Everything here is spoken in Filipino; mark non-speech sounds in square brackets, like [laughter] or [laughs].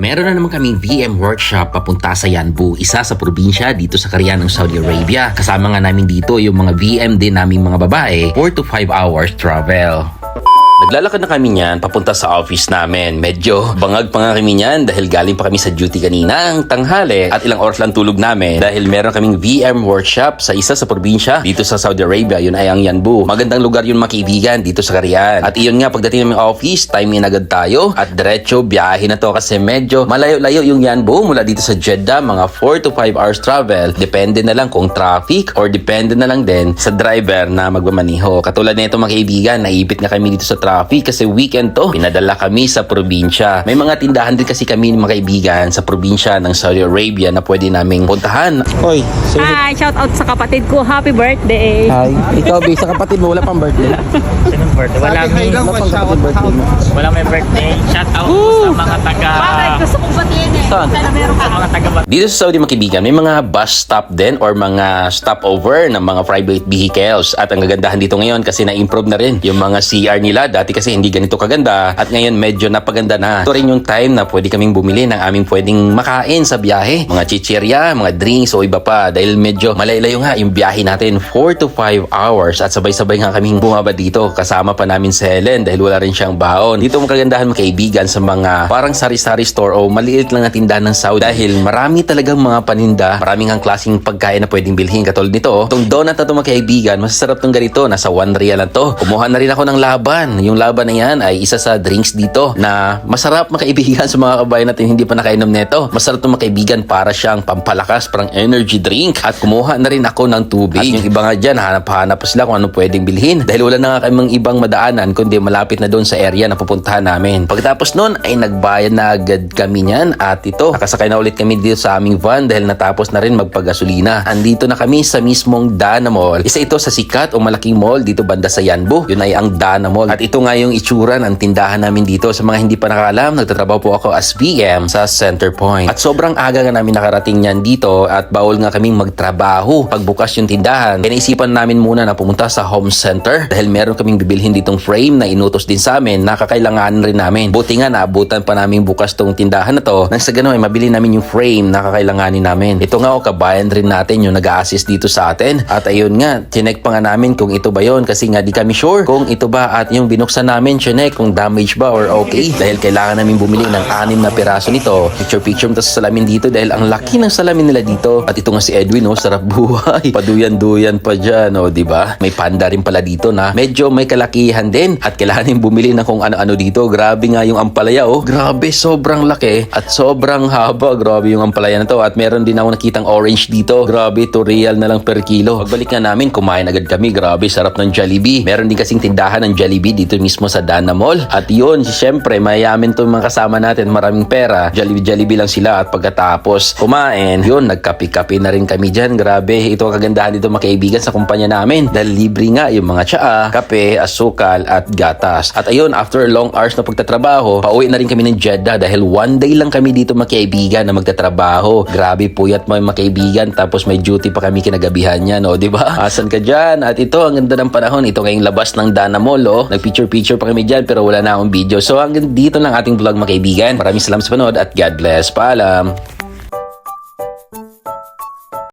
Meron na naman kaming VM workshop papunta sa Yanbu, isa sa probinsya dito sa Carian ng Saudi Arabia. Kasama nga namin dito yung mga VM din naming mga babae, 4 to 5 hours travel. Naglalakad na kami niyan papunta sa office namin. Medyo bangag pa nga kami niyan dahil galing pa kami sa duty kanina ang tanghali at ilang oras lang tulog namin dahil meron kaming VM workshop sa isa sa probinsya dito sa Saudi Arabia. Yun ay ang Yanbu. Magandang lugar yun mga kaibigan dito sa Carian. At iyon nga pagdating namin office, time in agad tayo at diretso biyahe na to kasi medyo malayo-layo yung Yanbu mula dito sa Jeddah mga 4 to 5 hours travel. Depende na lang kung traffic or depende na lang din sa driver na magmamaniho. Katulad nito mga kaibigan, naipit nga kami dito sa traffic kasi weekend to. Pinadala kami sa probinsya. May mga tindahan din kasi kami mga kaibigan sa probinsya ng Saudi Arabia na pwede naming puntahan. Hoy, say Hi, shout out sa kapatid ko. Happy birthday. hi. Ikaw, Bi, sa kapatid mo, wala pang birthday. Sinong birthday? Wala may, Wala pang kapatid birthday mo. wala may birthday. Shout out sa mga taga... Bakit? Gusto kong batiin eh. Saan? Sa ka. mga taga Dito sa Saudi mga kaibigan, may mga bus stop din or mga stopover ng mga private vehicles. At ang gagandahan dito ngayon kasi na-improve na rin yung mga CR nila. Dati kasi hindi ganito kaganda at ngayon medyo napaganda na. Ito rin yung time na pwede kaming bumili ng aming pwedeng makain sa biyahe. Mga chichirya, mga drinks o iba pa dahil medyo malaylayo nga yung biyahe natin 4 to 5 hours at sabay-sabay nga kaming bumaba dito. Kasama pa namin si Helen dahil wala rin siyang baon. Dito ang kagandahan mga kaibigan sa mga parang sari-sari store o maliit lang na tindahan ng Saudi dahil marami talagang mga paninda, maraming ang klaseng pagkain na pwedeng bilhin katulad nito. Itong donut na ito mga kaibigan, masasarap tong ganito, nasa 1 real lang to. Kumuha na rin ako ng laban. Yung laban na yan ay isa sa drinks dito na masarap mga kaibigan sa mga kabayan natin hindi pa nakainom nito. Masarap itong mga kaibigan para siyang pampalakas, parang energy drink. At kumuha na rin ako ng tubig. At yung iba nga dyan, hanap-hanap pa sila kung ano pwedeng bilhin. Dahil wala na nga kaming ibang madaanan kundi malapit na doon sa area na pupuntahan namin. Pagkatapos nun ay nagbayad na agad kami niyan at ito, nakasakay na ulit kami dito sa aming van dahil natapos na rin magpagasolina. Andito na kami sa mismong Dana Mall. Isa ito sa sikat o malaking mall dito banda sa Yanbu. Yun ay ang Dana Mall. At ito nga yung itsura ng tindahan namin dito. Sa mga hindi pa nakaalam, nagtatrabaho po ako as VM sa Center Point. At sobrang aga nga namin nakarating niyan dito at bawal nga kaming magtrabaho pagbukas yung tindahan. Kaya naisipan namin muna na pumunta sa home center dahil meron kaming bibilhin ditong frame na inutos din sa amin na kakailanganin rin namin. Buti nga naabutan pa namin bukas tong tindahan na to nang sa ganun ay mabili namin yung frame na kakailanganin namin. Ito nga o kabayan rin natin yung nag-assist dito sa atin. At ayun nga, chinek pa nga namin kung ito ba yon kasi nga di kami sure kung ito ba at yung binuksan namin chinek kung damage ba or okay. Dahil kailangan namin bumili ng anim na piraso nito. Picture picture sa salamin dito dahil ang laki ng salamin nila dito. At ito nga si Edwin oh, sarap [laughs] buhay. Paduyan-duyan pa dyan oh, di ba? May panda rin pala dito na medyo may kalakihan din at kailangan [laughs] bumili ng kung ano-ano dito. Grabe nga yung ampalaya oh. Grabe, sobrang laki at sobrang haba. Grabe yung ampalaya na to at meron din ako nakitang orange dito. Grabe, 2 real na lang per kilo. Pagbalik nga namin, kumain agad kami. Grabe, sarap ng Jollibee. Meron din kasing tindahan ng Jollibee dito mismo sa Dana Mall. At yun, syempre, mayayamin to mga kasama natin. Maraming pera. Jollibee, Jollibee lang sila. At pagkatapos kumain, yun, nagkape-kape na rin kami dyan. Grabe, ito ang kagandahan dito mga kaibigan sa kumpanya namin. Dahil libre nga yung mga tsaa, kape, asukal, at gatas. At ayun, after long hours na pagtatrabaho, pauwi na rin kami ng Jeddah dahil one day lang kami dito mga kaibigan na magtatrabaho. Grabe puyat mo mga kaibigan tapos may duty pa kami kinagabihan niya, no? 'Di ba? [laughs] Asan ka diyan? At ito ang ganda ng panahon. Ito ngayong labas ng Dana Mall, oh. Nag-picture-picture pa kami diyan pero wala na akong video. So hanggang dito lang ating vlog mga kaibigan. Maraming salamat sa panood at God bless. Paalam.